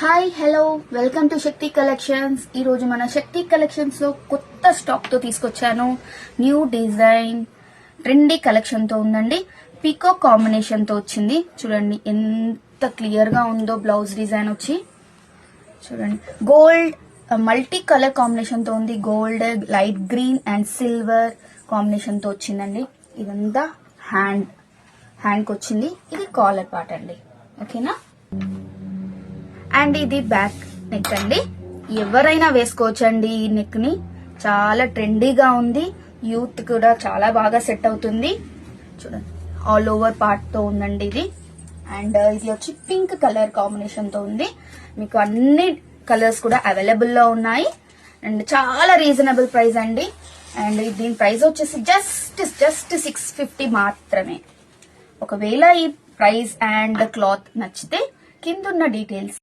Hi hello welcome to Shakti collections ఈ రోజు మన శక్తి కలెక్షన్స్లో కొత్త స్టాక్తో తీసుకొచ్చాను. న్యూ డిజైన్ ట్రెండీ కలెక్షన్తో ఉందండి. పికో కాంబినేషన్తో వచ్చింది. చూడండి ఎంత క్లియర్గా ఉందో బ్లౌజ్ డిజైన్ వచ్చి. చూడండి గోల్డ్ మల్టీ కలర్ కాంబినేషన్తో ఉంది. Gold light green and silver కాంబినేషన్తో వచ్చిందండి. ఇదంతా హ్యాండ్ హ్యాండ్కి వచ్చింది. ఇది కాలర్ పార్ట్ అండి. ఓకేనా అండ్ ఇది బ్యాక్ నెక్ అండి. ఎవరైనా వేసుకోవచ్చండి ఈ నెక్ని. చాలా ట్రెండీగా ఉంది. యూత్ కూడా చాలా బాగా సెట్ అవుతుంది. చూడండి. ఆల్ ఓవర్ పార్ట్తో ఉందండి ఇది. అండ్ ఇది వచ్చి పింక్ కలర్ కాంబినేషన్తో ఉంది. మీకు అన్ని కలర్స్ కూడా అవైలబుల్లో ఉన్నాయి. అండ్ చాలా రీజనబుల్ ప్రైస్ అండి. అండ్ దీని ప్రైస్ వచ్చేసి జస్ట్ జస్ట్ సిక్స్ ఫిఫ్టీ మాత్రమే. ఒకవేళ ఈ ప్రైస్ అండ్ క్లాత్ నచ్చితే కింద ఉన్న డీటెయిల్స్